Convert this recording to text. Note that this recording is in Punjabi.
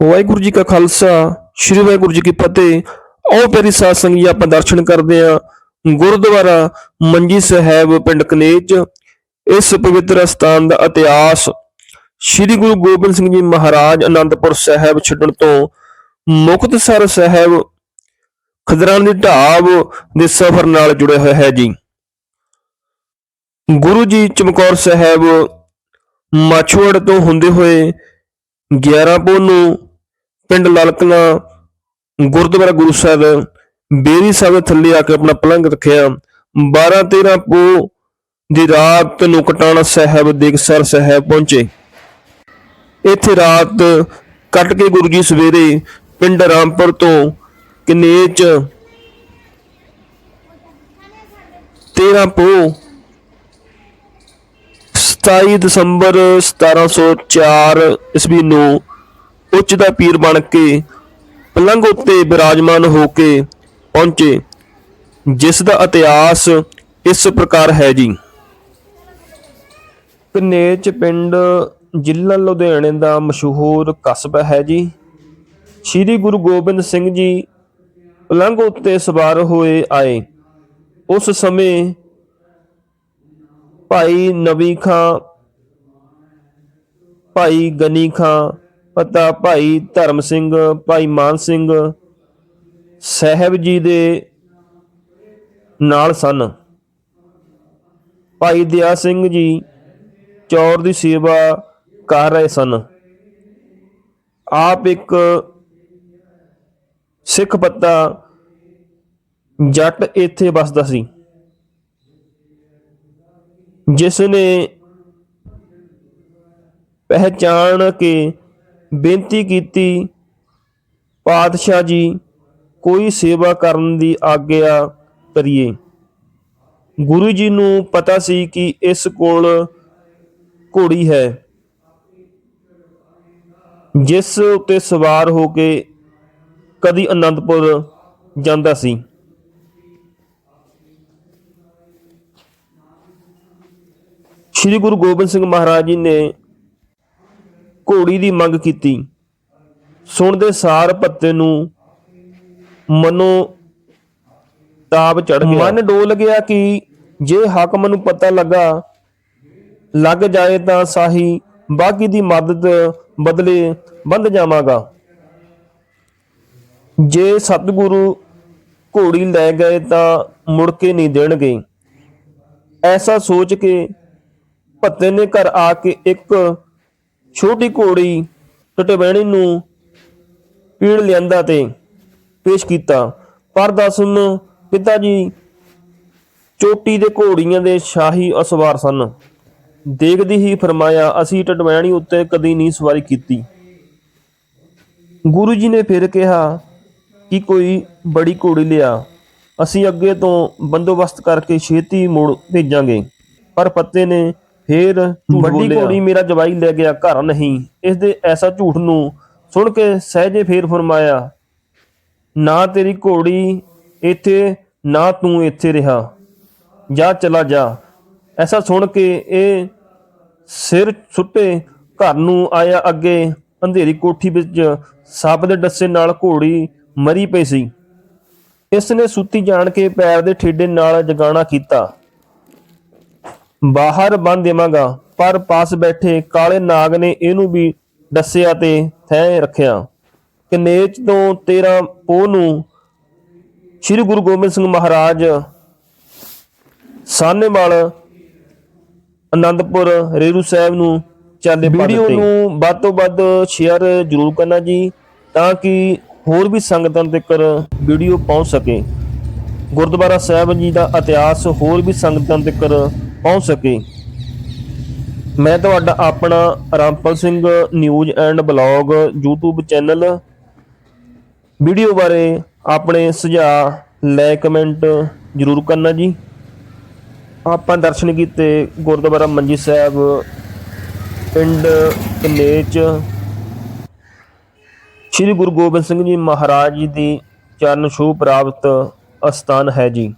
ਵਾਹਿਗੁਰੂ ਜੀ ਕਾ ਖਾਲਸਾ, ਸ੍ਰੀ ਵਾਹਿਗੁਰੂ ਜੀ ਕੀ ਫਤਿਹ। ਆਓ ਪਿਆਰੀ ਸਾਧ ਸੰਗਤ ਜੀ, ਆਪਾਂ ਦਰਸ਼ਨ ਕਰਦੇ ਹਾਂ ਗੁਰਦੁਆਰਾ ਮੰਜੀ ਸਾਹਿਬ ਪਿੰਡ ਕਨੇਜ। ਇਸ ਪਵਿੱਤਰ ਸਥਾਨ ਦਾ ਇਤਿਹਾਸ ਸ੍ਰੀ ਗੁਰੂ ਗੋਬਿੰਦ ਸਿੰਘ ਜੀ ਮਹਾਰਾਜ ਅਨੰਦਪੁਰ ਸਾਹਿਬ ਛੱਡਣ ਤੋਂ ਮੁਕਤਸਰ ਸਾਹਿਬ ਖਦਰਾਨ ਦੀ ਢਾਬ ਦੇ ਸਫ਼ਰ ਨਾਲ ਜੁੜਿਆ ਹੋਇਆ ਹੈ ਜੀ। ਗੁਰੂ ਜੀ ਚਮਕੌਰ ਸਾਹਿਬ ਮਾਛੂੜ ਤੋਂ ਹੁੰਦੇ ਹੋਏ 11 ਪੋਹ ਨੂੰ ਪਿੰਡ ਲਲਕਣਾ ਗੁਰਦੁਆਰਾ ਗੁਰੂ ਸਾਹਿਬ, ਬੇਰੀ ਸਾਹਿਬ ਥੱਲੇ ਆ ਕੇ ਆਪਣਾ ਪਲੰਗ ਰੱਖਿਆ। 12 13 ਪੋਹ ਦੀ ਰਾਤ ਨੂੰ ਕਟਾਣਾ ਸਾਹਿਬ ਦੇਗਸਰ ਸਾਹਿਬ ਪਹੁੰਚੇ। ਇੱਥੇ ਰਾਤ ਕੱਟ ਕੇ ਗੁਰੂ ਜੀ ਸਵੇਰੇ ਪਿੰਡ ਰਾਮਪੁਰ ਤੋਂ ਕਨੇਚ 13 ਪੋਹ 27 ਦਸੰਬਰ 1704 ਈਸਵੀ ਨੂੰ ਉੱਚ ਦਾ ਪੀਰ ਬਣ ਕੇ ਪਲੰਘ ਉੱਤੇ ਬਿਰਾਜਮਾਨ ਹੋ ਕੇ ਪਹੁੰਚੇ, ਜਿਸ ਦਾ ਇਤਿਹਾਸ ਇਸ ਪ੍ਰਕਾਰ ਹੈ ਜੀ। ਕਨੇਚ ਪਿੰਡ ਜ਼ਿਲ੍ਹਾ ਲੁਧਿਆਣੇ ਦਾ ਮਸ਼ਹੂਰ ਕਸਬਾ ਹੈ ਜੀ। ਸ੍ਰੀ ਗੁਰੂ ਗੋਬਿੰਦ ਸਿੰਘ ਜੀ ਪਲੰਘ ਉੱਤੇ ਸਵਾਰ ਹੋਏ ਆਏ। ਉਸ ਸਮੇਂ ਭਾਈ ਨਵੀ ਖਾਂ, ਭਾਈ ਗਨੀ ਖਾਂ, ਪਤਾ ਭਾਈ ਧਰਮ ਸਿੰਘ, ਭਾਈ ਮਾਨ ਸਿੰਘ ਸਾਹਿਬ ਜੀ ਦੇ ਨਾਲ ਸਨ। ਭਾਈ ਦਿਆ ਸਿੰਘ ਜੀ ਚੌਰ ਦੀ ਸੇਵਾ ਕਰ ਰਹੇ ਸਨ। ਆਪ ਇੱਕ ਸਿੱਖ ਪੱਤਾ ਜੱਟ ਇੱਥੇ ਵਸਦਾ ਸੀ। ਜਿਸ ਨੇ ਪਹਿਚਾਣ ਕੇ ਬੇਨਤੀ ਕੀਤੀ, ਪਾਤਸ਼ਾਹ ਜੀ, ਕੋਈ ਸੇਵਾ ਕਰਨ ਦੀ ਆਗਿਆ ਕਰੀਏ। ਗੁਰੂ ਜੀ ਨੂੰ ਪਤਾ ਸੀ ਕਿ ਇਸ ਕੋਲ ਘੋੜੀ ਹੈ। ਜਿਸ ਉੱਤੇ ਸਵਾਰ ਹੋ ਕੇ ਕਦੀ ਅਨੰਦਪੁਰ ਜਾਂਦਾ ਸੀ। ਸ੍ਰੀ ਗੁਰੂ ਗੋਬਿੰਦ ਸਿੰਘ ਮਹਾਰਾਜ ਜੀ ਨੇ ਘੋੜੀ ਦੀ ਮੰਗ ਕੀਤੀ। ਸੁਣਦੇ ਸਾਰ ਪੱਤੇ ਨੂੰ ਮਨੋ ਤਾਪ ਚੜ ਗਿਆ। ਮਨ ਡੋਲ ਗਿਆ ਕਿ ਜੇ ਹਾਕਮ ਨੂੰ ਪਤਾ ਲੱਗਾ, ਲੱਗ ਜਾਏ ਤਾਂ ਸਾਹੀ ਬਾਗੀ ਦੀ ਮਦਦ ਬਦਲੇ ਬੰਦ ਜਾਵਾਂਗਾ। ਜੇ ਸਤਿਗੁਰੂ ਘੋੜੀ ਲੈ ਗਏ ਤਾਂ ਮੁੜ ਕੇ ਨਹੀਂ ਦੇਣਗੇ। ਐਸਾ ਸੋਚ ਕੇ ਭੱਤੇ ਨੇ ਘਰ ਆ ਕੇ ਇੱਕ ਛੋਟੀ ਘੋੜੀ ਟਟਵੈਣੀ ਨੂੰ ਪੀੜ ਲਿਆਂਦਾ ਤੇ ਪੇਸ਼ ਕੀਤਾ। ਪਰ ਦਸਮ ਪਿਤਾ ਜੀ, ਚੋਟੀ ਦੇ ਘੋੜੀਆਂ ਦੇ ਸ਼ਾਹੀ ਅਸਵਾਰ ਸਨ। ਦੇਖਦੀ ਹੀ ਫਰਮਾਇਆ, ਅਸੀਂ ਟਟਵੈਣੀ ਉੱਤੇ ਕਦੀ ਨਹੀਂ ਸਵਾਰੀ ਕੀਤੀ। ਗੁਰੂ ਜੀ ਨੇ ਫਿਰ ਕਿਹਾ ਕਿ ਕੋਈ ਬੜੀ ਘੋੜੀ ਲਿਆ। ਅਸੀਂ ਅੱਗੇ ਤੋਂ ਬੰਦੋਬਸਤ ਕਰਕੇ ਛੇਤੀ ਮੋੜ ਭੇਜਾਂਗੇ। ਪਰ ਪੱਤੇ ਨੇ ਫੇਰ ਵੱਡੀ ਘੋੜੀ ਮੇਰਾ ਜਵਾਈ ਲੈ ਗਿਆ ਘਰ ਨਹੀਂ। ਇਸ ਦੇ ਐਸਾ ਝੂਠ ਨੂੰ ਸੁਣ ਕੇ ਸਹਿਜੇ ਫੇਰ ਫਰਮਾਇਆ ਨਾ ਤੇਰੀ ਘੋੜੀ ਇੱਥੇ ਨਾ ਤੂੰ ਇੱਥੇ ਰਿਹਾ। ਜਾ ਚਲਾ ਜਾ। ਐਸਾ ਸੁਣ ਕੇ ਇਹ ਸਿਰ ਸੁੱਟੇ ਘਰ ਨੂੰ ਆਇਆ ਅੱਗੇ। ਅੰਧੇਰੀ ਕੋਠੀ ਵਿੱਚ ਸੱਪ ਦੇ ਡੱਸੇ ਨਾਲ ਘੋੜੀ ਮਰੀ ਪਈ ਸੀ। ਇਸ ਨੇ ਸੁੱਤੀ ਜਾਣ ਕੇ ਪੈਰ ਦੇ ਠੇਡੇ ਨਾਲ ਜਗਾਣਾ ਕੀਤਾ। ਬਾਹਰ ਬੰਨ ਦੇਵਾਂਗਾ ਪਰ ਪਾਸ ਬੈਠੇ ਕਾਲੇ ਨਾਗ ਨੇ ਇਹਨੂੰ ਵੀ ਦੱਸਿਆ ਤੇ ਥੈ ਰੱਖਿਆ। ਕਨੇਚ ਤੋਂ 13 ਪੋਹ ਨੂੰ ਸ੍ਰੀ ਗੁਰੂ ਗੋਬਿੰਦ ਸਿੰਘ ਮਹਾਰਾਜ ਸਾਹਨੇਵਾਲ ਆਨੰਦਪੁਰ ਰੇਰੂ ਸਾਹਿਬ ਨੂੰ ਚਾਲੇ ਪਾ ਵੀਡੀਓ ਨੂੰ ਵੱਧ ਤੋਂ ਵੱਧ ਸ਼ੇਅਰ ਜ਼ਰੂਰ ਕਰਨਾ ਜੀ ਤਾਂ ਕਿ ਹੋਰ ਵੀ ਸੰਗਤਾਂ ਤੱਕ ਵੀਡੀਓ ਪਹੁੰਚ ਸਕੇ। ਗੁਰਦੁਆਰਾ ਸਾਹਿਬ ਜੀ ਦਾ ਇਤਿਹਾਸ ਹੋਰ ਵੀ ਸੰਗਤਾਂ ਤੱਕ ਪਹੁੰਚ ਸਕੇ। ਮੈਂ ਤੁਹਾਡਾ ਆਪਣਾ Rampal Singh news and blog YouTube channel video ਬਾਰੇ ਆਪਣੇ ਸੁਝਾਅ ਲੈ ਕਮੈਂਟ ਜ਼ਰੂਰ ਕਰਨਾ ਜੀ। ਆਪਾਂ ਦਰਸ਼ਨ ਕੀਤੇ ਗੁਰਦੁਆਰਾ ਮੰਜੀ ਸਾਹਿਬ, ਪਿੰਡ ਕਨੇਚ। ਸ੍ਰੀ ਗੁਰੂ ਗੋਬਿੰਦ ਸਿੰਘ ਜੀ ਮਹਾਰਾਜ ਜੀ ਦੀ ਚਰਨ ਛੂਹ ਪ੍ਰਾਪਤ ਅਸਥਾਨ ਹੈ ਜੀ।